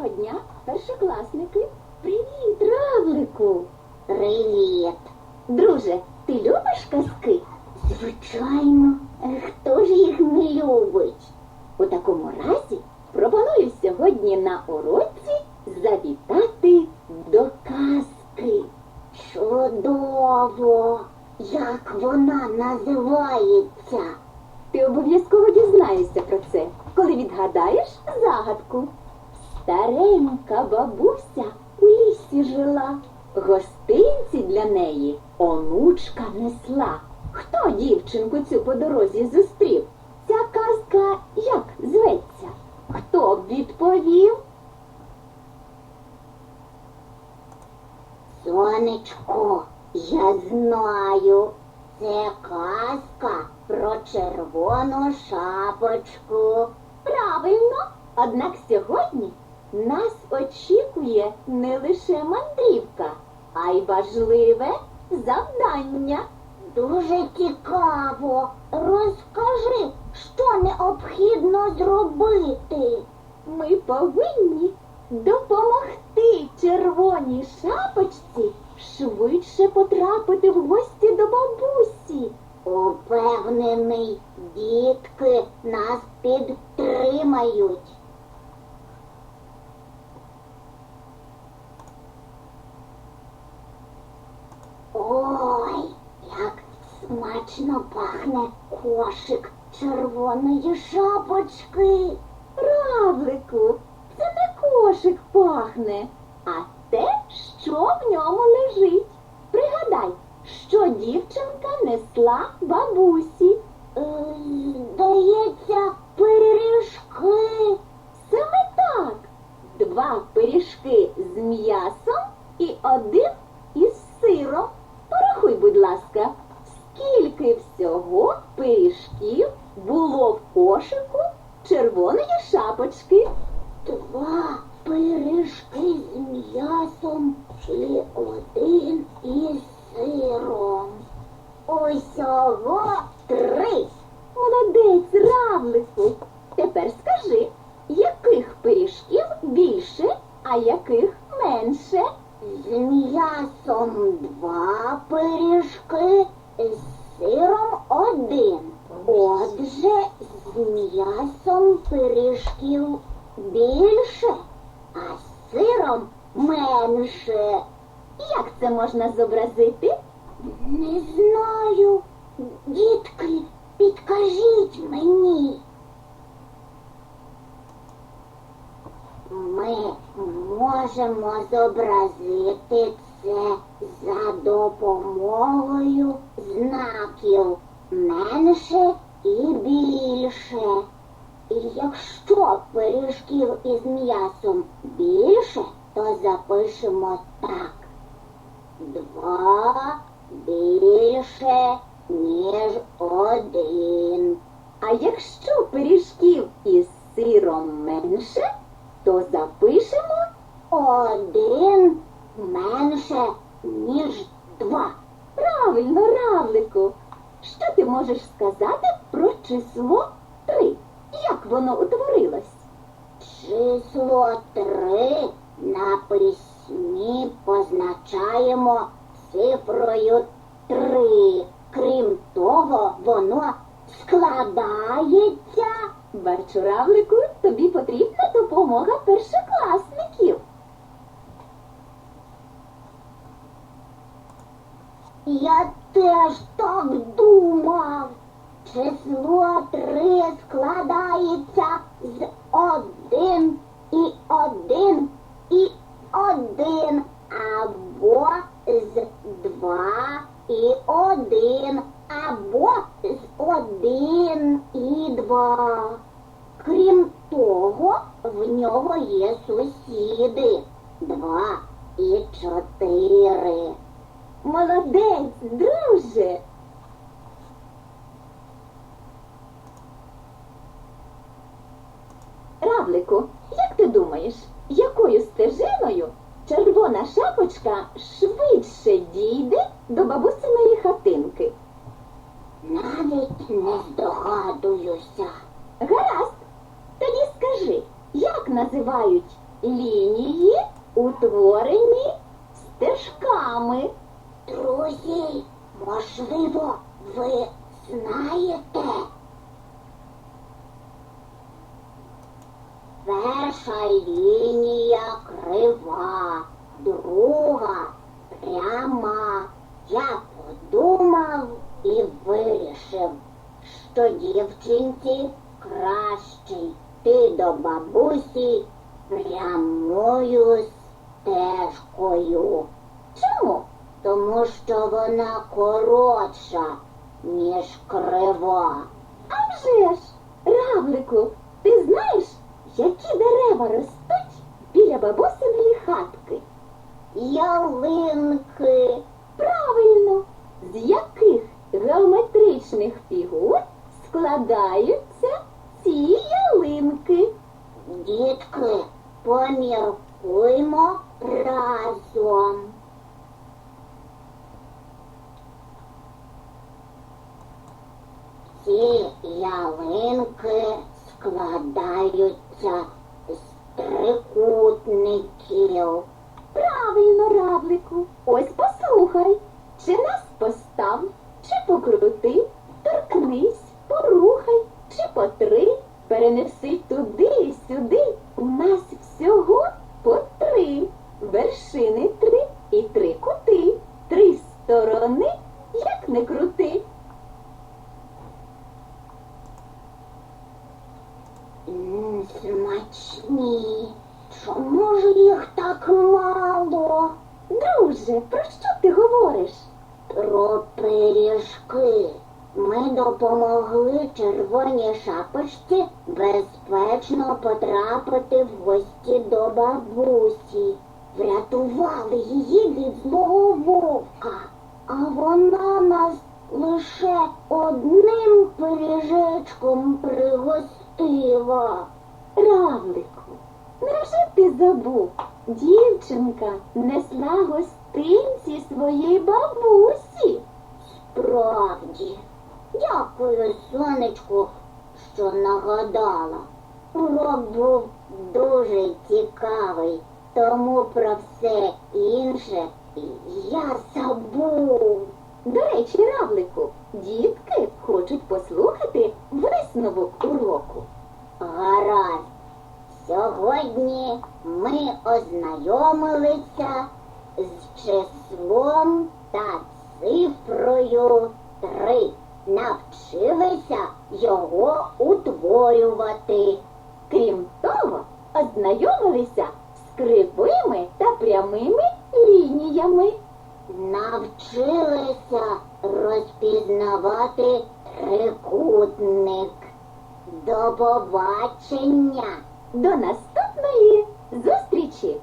Доброго дня, першокласники. Привіт, равлику. Привіт. Друже, ти любиш казки? Звичайно, хто ж їх не любить? У такому разі пропоную сьогодні на уроці завітати до казки. Чудово. Як вона називається? Ти обов'язково дізнаєшся про це, коли відгадаєш загадку. Старенька бабуся у лісі жила, гостинці для неї онучка несла. Хто дівчинку цю по дорозі зустрів? Ця казка як зветься? Хто б відповів? Сонечко, я знаю. Це казка про червону шапочку. Правильно, однак сьогодні нас очікує не лише мандрівка, а й важливе завдання. Дуже цікаво. Розкажи, що необхідно зробити. Ми повинні допомогти червоній шапочці швидше потрапити в гості до бабусі. Упевнений, дітки нас підтримають. Ой, як смачно пахне кошик червоної шапочки. Равлику, це не кошик пахне, а те, що в ньому лежить. Пригадай, що дівчинка несла бабусі. Е, Здається, пиріжки. Саме так. Два пиріжки з м'ясом і один із сиром. Будь ласка, скільки всього пиріжків було в кошику червоної шапочки. Два пиріжки з м'ясом і один із сиром. Усього три. Молодець, равлику. Тепер скажи, яких пиріжків більше, а яких менше? З м'ясом два пиріжки, з сиром один. Отже, з м'ясом пиріжків більше, а з сиром менше. Як це можна зобразити? Не знаю. Дітки, підкажіть мені. Ми можемо зобразити це за допомогою знаків менше і більше. І якщо пиріжків із м'ясом більше, то запишемо так. Два більше, ніж один. А якщо пиріжків із сиром менше, то запишемо Один менше, ніж два. правильно, равлику. Що ти можеш сказати про число три? Як воно утворилось? Число три на письмі позначаємо цифрою три. Крім того, воно складається. Бачу, равлику, тобі потрібна допомога першокласників. Я теж так думав. Число три складається з один і один і один або з два і один або з один і два. Крім того, в нього є сусіди два і чотири. Молодець, друже. Равлику, як ти думаєш, якою стежиною червона шапочка швидше дійде до бабусиної хатинки? Навіть не здогадуюся. Гаразд. Називають лінії, утворені стежками. Друзі, можливо, ви знаєте. Перша лінія крива, друга пряма. Я подумав і вирішив, що дівчинці краще йти до бабусі прямою стежкою. Чому? Тому що вона коротша, ніж крива. А вже ж, равлику, ти знаєш, які дерева ростуть біля бабусиної хатки? Ялинки. Правильно, з яких геометричних фігур складаються ці ялинки? Дітки, поміркуймо разом. Ці ялинки складаються з трикутників. Правильно, равлику. Ось послухай, чи нас постав, чи покрути, торкнись, порухай, чи потри, перенеси туди і сюди. У нас всього по три вершини три і три кути, три сторони, як не крути. М, Смачні. Чому ж їх так мало? Друже, про що ти говориш? Про пиріжки. Ми допомогли червоній шапочці безпечно потрапити в гості до бабусі. Врятували її від злого вовка, а вона нас лише одним пиріжечком пригостила. Равлику, невже ти забув? Дівчинка несла гостинці своїй бабусі. Справді, дякую, сонечку, що нагадала. Урок був дуже цікавий, тому про все інше я забув. До речі, равлику, дітки хочуть послухати висновок уроку. Гаразд. Сьогодні ми ознайомилися з числом та цифрою три. Навчилися його утворювати. Крім того, ознайомилися з кривими та прямими лініями. Навчилися розпізнавати трикутник. До побачення! До наступної зустрічі!